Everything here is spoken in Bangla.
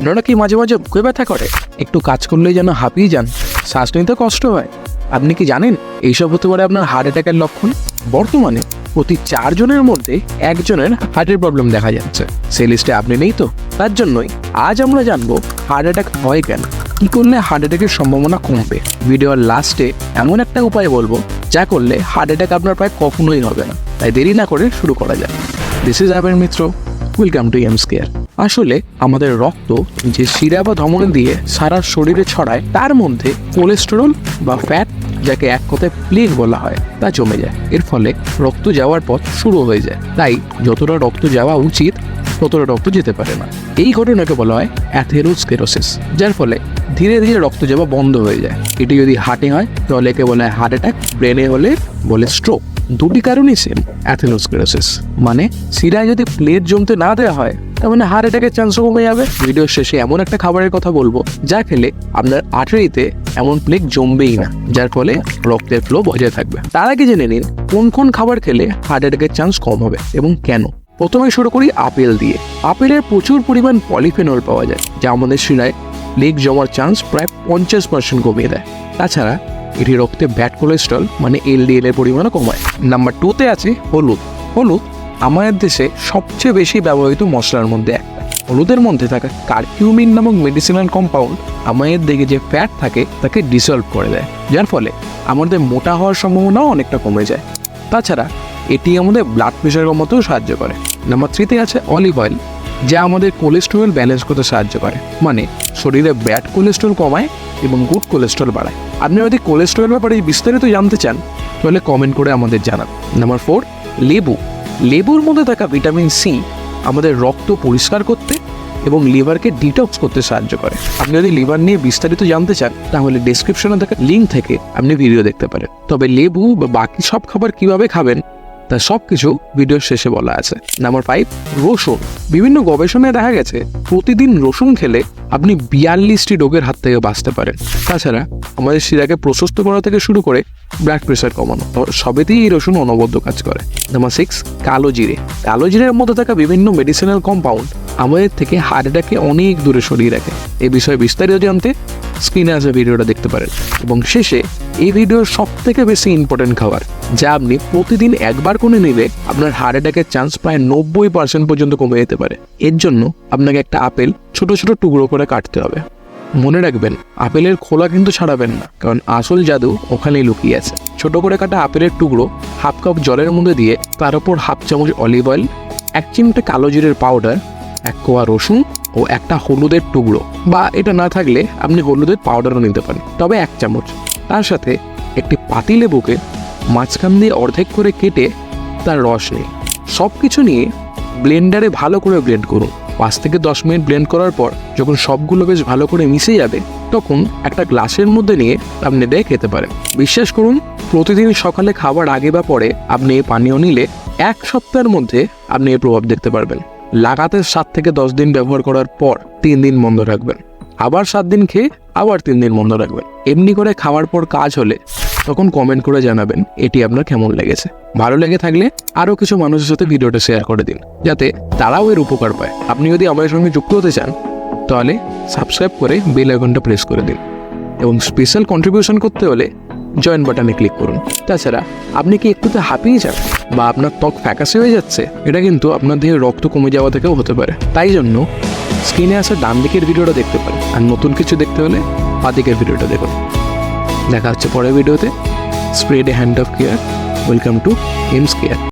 আপনারা কি মাঝে মাঝে বুকে ব্যথা করে। একটু কাজ করলেই যেন হাঁপিয়ে যান। শ্বাস নিতে কষ্ট হয়। আপনি কি জানেন, এইসব হতে পারে আপনার হার্ট অ্যাটাকের লক্ষণ? বর্তমানে প্রতি চারজনের মধ্যে একজনের হার্টের প্রবলেম দেখা যাচ্ছে। সেই লিস্টে আপনি নেই তো? তার জন্যই আজ আমরা জানব হার্ট অ্যাটাক হয় কেন? কি করলে হার্ট অ্যাটাকের সম্ভাবনা কমবে? ভিডিওর লাস্টে এমন একটা উপায় বলব, যা করলে হার্ট অ্যাটাক আপনার প্রায় কখনোই হবে না। তাই দেরি না করে শুরু করা যায় দিস ইজ অ্যাপের Mitra welcome to Aims care আসলে আমাদের রক্ত যে শিরা বা ধমনী দিয়ে সারা শরীরে ছড়ায়, তার মধ্যে কোলেস্টেরল বা ফ্যাট যাকে এক কথায় প্লেগ বলা হয়, তা জমে যায়। এর ফলে রক্ত যাওয়ার পথ শুরু হয়ে যায়। তাই যতটা রক্ত যাওয়া উচিত, ততটা রক্ত যেতে পারে না। এই ঘটনাকে বলা হয় অ্যাথেরোস্কেরোসিস যার ফলে ধীরে ধীরে রক্ত যাওয়া বন্ধ হয়ে যায়। এটি যদি হার্টে হয়, তাহলে একে বলা হয় হার্ট অ্যাটাক ব্রেনে হলে বলে স্ট্রোক দুটি কারণই সেম অ্যাথেরোস্কেরোসিস মানে শিরায় যদি প্লেট জমতে না দেওয়া হয় তার মানে হার্ট অ্যাটাকের চান্সও কমে যাবে। ভিডিওর শেষে এমন একটা খাবারের কথা বলব, যা খেলে আপনার আর্টারিতে এমন প্লেগ জমবেই না, যার ফলে রক্তের ফ্লো বজায় থাকবে। তার আগে জেনে নিন, কোন কোন খাবার খেলে হার্ট অ্যাটাকের চান্স কম হবে এবং কেন? প্রথমে শুরু করি আপেল দিয়ে। আপেলের প্রচুর পরিমাণ পলিফেনল পাওয়া যায়, যা আমাদের শিরায় প্লেগ জমার চান্স প্রায় পঞ্চাশ পার্সেন্ট কমিয়ে দেয়। তাছাড়া, এটি রক্তে ব্যাড কোলেস্ট্রল মানে এলডিএল এর পরিমাণও কমায়। নাম্বার টুতে আছে হলুদ। হলুদ আমাদের দেশে সবচেয়ে বেশি ব্যবহৃত মশলার মধ্যে একটা। হলুদের মধ্যে থাকা কার্কিউমিন নামক মেডিসিনাল কম্পাউন্ড আমাদের দিকে যে ফ্যাট থাকে, তাকে ডিসলভ করে দেয়। যার ফলে আমাদের মোটা হওয়ার সম্ভাবনাও অনেকটা কমে যায়। তাছাড়া এটি আমাদের ব্লাড প্রেশার কমাতেও সাহায্য করে। নাম্বার থ্রিতে আছে অলিভ অয়েল যা আমাদের কোলেস্ট্রল ব্যালেন্স করতে সাহায্য করে। মানে শরীরে ব্যাড কোলেস্ট্রল কমায় এবং গুড কোলেস্ট্রল বাড়ায়। আপনি যদি কোলেস্ট্রল ব্যাপারে বিস্তারিত জানতে চান, তাহলে কমেন্ট করে আমাদের জানান। নাম্বার ফোর লেবু। লেবুর মধ্যে থাকা ভিটামিন সি আমাদের রক্ত পরিষ্কার করতে এবং লিভারকে ডিটক্স করতে সাহায্য করে। আপনি যদি লিভার নিয়ে বিস্তারিত জানতে চান, তাহলে ডিসক্রিপশনে থাকা লিঙ্ক থেকে আপনি ভিডিও দেখতে পারেন। তবে লেবু বা বাকি সব খাবার কীভাবে খাবেন তা সব কিছু ভিডিওর শেষে বলা আছে। নাম্বার ফাইভ রসুন। বিভিন্ন গবেষণায় দেখা গেছে, প্রতিদিন রসুন খেলে আপনি বিয়াল্লিশটি রোগের হাত থেকে বাঁচতে পারেন। তাছাড়া আমাদের শিরাকে প্রশস্ত করা থেকে শুরু করে ব্লাড প্রেশার কমানো সবেতেই এই রসুন অনবদ্য কাজ করে। নাম্বার সিক্স কালো জিরে। কালো জিরের মধ্যে থাকা বিভিন্ন মেডিসিনাল কম্পাউন্ড আমাদের থেকে হার্ট অ্যাটাককে অনেক দূরে সরিয়ে রাখে। এ বিষয়ে বিস্তারিত জানতে স্ক্রিনে আসা ভিডিওটা দেখতে পারেন। এবং শেষে এই ভিডিওর সব থেকে বেশি ইম্পর্টেন্ট খাবার, যা আপনি প্রতিদিন একবার করে নিলে আপনার হার্ট অ্যাটাকের চান্স প্রায় নব্বই পার্সেন্ট পর্যন্ত কমে যেতে পারে। এর জন্য আপনাকে একটা আপেল ছোট ছোট টুকরো করে কাটতে হবে। মনে রাখবেন, আপেলের খোলা কিন্তু ছাড়াবেন না, কারণ আসল জাদু ওখানেই লুকিয়ে আছে। ছোট করে কাটা আপেলের টুকরো হাফ কাপ জলের মধ্যে দিয়ে তার উপর হাফ চামচ অলিভ অয়েল এক চিমটে কালো জিরের পাউডার এক কোয়া রসুন ও একটা হলুদের টুকরো বা এটা না থাকলে আপনি হলুদের পাউডারও নিতে পারেন। তবে এক চামচ। তার সাথে একটি পাতিলেবুকে মাঝখান দিয়ে অর্ধেক করে কেটে তার রস নিই সব কিছু নিয়ে ব্লেন্ডারে ভালো করে ব্লেন্ড করুন। পাঁচ থেকে দশ মিনিট ব্লেন্ড করার পর যখন সবগুলো বেশ ভালো করে মিশে যাবে, তখন একটা গ্লাসের মধ্যে নিয়ে আপনি দিয়ে খেতে পারেন। বিশ্বাস করুন, প্রতিদিন সকালে খাবার আগে বা পরে আপনি এই পানীয় নিলে এক সপ্তাহের মধ্যে আপনি এর প্রভাব দেখতে পারবেন। লাগাতার সাত থেকে দশ দিন ব্যবহার করার পর তিন দিন বন্ধ রাখবেন। আবার সাত দিন খেয়ে আবার তিন দিন বন্ধ রাখবেন। এমনি করে খাওয়ার পর কাজ হলে তখন কমেন্ট করে জানাবেন এটি আপনার কেমন লেগেছে। ভালো লেগে থাকলে আরও কিছু মানুষের সাথে ভিডিওটা শেয়ার করে দিন, যাতে তারাও এর উপকার পায়। আপনি যদি আমাদের সঙ্গে যুক্ত হতে চান, তাহলে সাবস্ক্রাইব করে বেল আইকনটা প্রেস করে দিন এবং স্পেশাল কন্ট্রিবিউশন করতে হলে জয়েন বাটনে ক্লিক করুন। তাছাড়া আপনি কি একটুতে হাঁপিয়ে যান বা আপনার ত্বক ফ্যাকাসে হয়ে যাচ্ছে, এটা কিন্তু আপনার দেহে রক্ত কমে যাওয়া থেকেও হতে পারে। তাই জন্য স্ক্রিনে আসা ডান দিকের ভিডিওটা দেখতে পারেন। আর নতুন কিছু দেখতে হলে বা দিকের ভিডিওটা দেখুন। দেখা হচ্ছে পরের ভিডিওতে। Spread hand of care welcome to Aims care